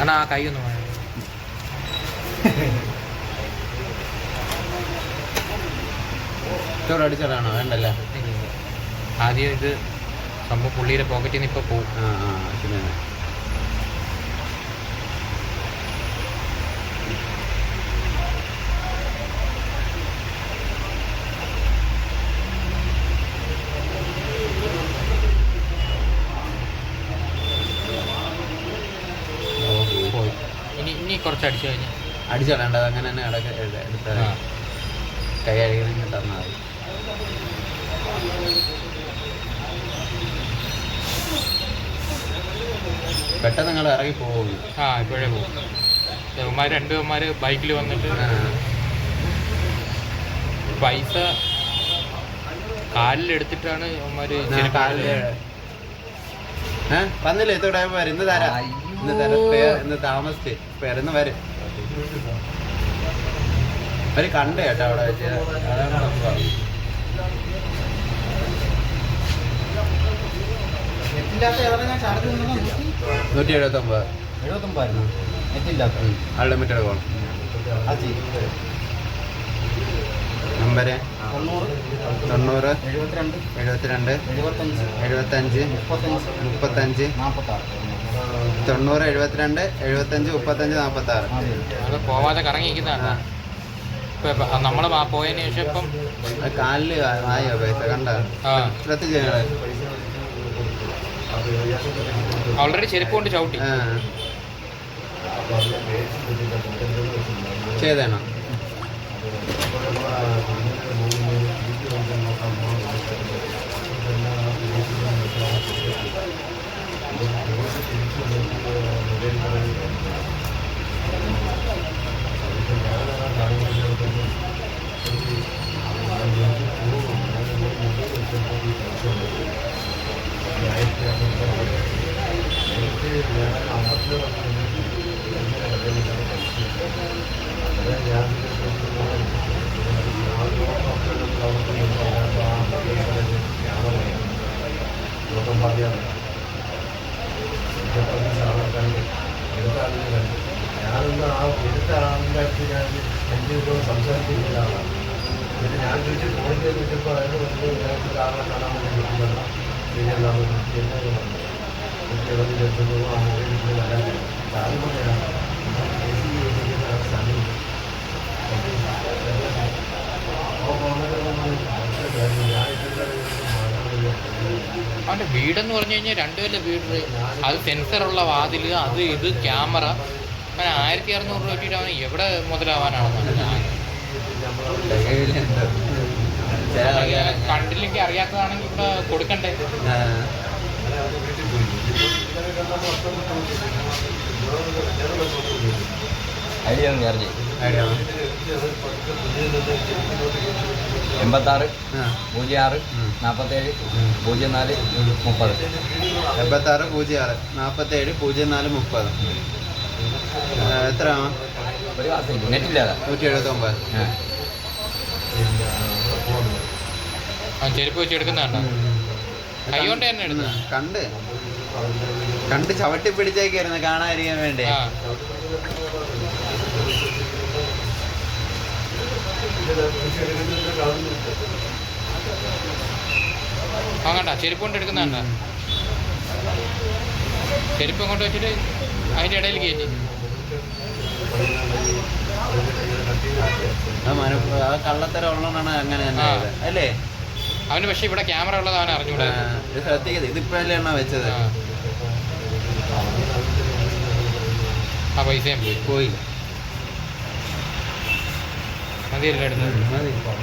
അണ്ണാ ആ കൈ ഒന്ന് മാറി. ചോറ് അടിച്ചോളാണോ വേണ്ടല്ലേ? ആദ്യം ഇത് സംഭവം പുള്ളിയുടെ പോക്കറ്റിൽ നിന്ന് ഇപ്പോൾ പോകും. ആ ആ ശരി പോയി ഇനി ഇനി കുറച്ച് അടിച്ചു കഴിഞ്ഞാൽ അടിച്ചോളേണ്ടത് അങ്ങനെ തന്നെ ഇടയ്ക്ക് എടുത്താൽ. കൈ അഴിക്കണമെങ്കിൽ തന്നാൽ മതി. പെട്ടെന്ന് നിങ്ങൾ ഇറങ്ങി പോകും ആ ഇപ്പോഴേ പോകും ഇവന്മാർ രണ്ട് ഇവന്മാർ ബൈക്കിൽ വന്നിട്ട് പൈസ കാലിലെടുത്തിട്ടാണ് ഇവന്മാർ കാലിൽ വന്നില്ലേ? എത്തോടെ വരും. ഇന്ന് തരാം. ഇന്ന് തരാം പേ- ഇന്ന് താമസിച്ച് പെരുന്ന് വരും അവർ കണ്ട കേട്ടോ അവിടെ വെച്ച്. അതാണ് സംഭവം. നൂറ്റി എഴുപത്തി ഒമ്പത് അൺലിമിറ്റഡ് കോൾ നമ്പര്? തൊണ്ണൂറ്. എഴുപത്തിരണ്ട്. എഴുപത്തഞ്ച്. മുപ്പത്തഞ്ച്. മുപ്പത്തഞ്ച്. നാൽപ്പത്താറ് തൊണ്ണൂറ് എഴുപത്തിരണ്ട് എഴുപത്തഞ്ച് മുപ്പത്തഞ്ച് നാൽപ്പത്തി ആറ് അത് പോവാതെ കറങ്ങിയിരിക്കുന്നതാണ്? ഇപ്പൊ നമ്മൾ പോയതിന് ശേഷം ഇപ്പം കാലിൽ ആയോ പൈസ കണ്ട ശ്രദ്ധിച്ച് ഞങ്ങൾ ഓൾറെഡി ചെരുപ്പ് കൊണ്ട് ചവിട്ടി. ചെയ്തേണോ? ഞാനൊന്ന് ആ എടുത്ത ആളിന്റെ ഞാൻ ചോദിച്ചു ഞങ്ങൾക്ക് ആളെ കാണാൻ വേണ്ടി പിന്നെ ശരിയല്ലാതെ എന്നെ വരാൻ ഇത്ര അവന്റെ വീടെന്ന് പറഞ്ഞു കഴിഞ്ഞാൽ രണ്ടുപേരുടെ വീട്. അത് സെൻസറുള്ള വാതിൽ അത് ഇത് ക്യാമറ. അവൻ ആയിരത്തി അറുന്നൂറ് രൂപ വെച്ചിട്ട് അവൻ എവിടെ മുതലാവാനാണെന്ന് കണ്ടില്ലെങ്കിൽ അറിയാത്തതാണെങ്കിൽ ഇവിടെ തികയില്ലെന്തോ. ഐഡിയ ഒന്ന് ചാർജ്. എൺപത്താറ്. പൂജ്യം ആറ്. നാൽപ്പത്തേഴ്. പൂജ്യം നാല് മുപ്പത് എൺപത്താറ് പൂജ്യം ആറ് നാൽപ്പത്തേഴ് പൂജ്യം നാല് മുപ്പത് ആ, എത്ര ഒരു മാസം നെറ്റില്ലാതെ നൂറ്റി എഴുപത്തി ഒമ്പത് ആ ചെരുപ്പ് വെച്ച് എടുക്കുന്നതാണ്ടോ കൈ കൊണ്ട് തന്നെ എടുത്തത്. കണ്ട്. കണ്ട് ചവിട്ടി പിടിച്ചേക്കായിരുന്നു കാണാതിരിക്കാൻ വേണ്ടി. ആ. കണ്ട ചെരുപ്പ് കൊണ്ട് എടുക്കുന്നതാണ്ട ചെരുപ്പ് അങ്ങോട്ട് വെച്ചിട്ട് അതിന്റെ ഇടയിൽ കയറ്റി. കള്ളത്തരം ഉള്ളതാണ് അങ്ങനെ തന്നെ. അല്ലേ? അവന് പക്ഷെ ഇവിടെ ക്യാമറ ഉള്ളത് അവൻ അറിഞ്ഞൂടെ. ശ്രദ്ധിക്കുന്നത് ഇതിപ്പോഴല്ലേ എണ്ണ വെച്ചത്? ആ. പൈസയും പോയി. പോയി. മതിയല്ലോ എടുത്തത്.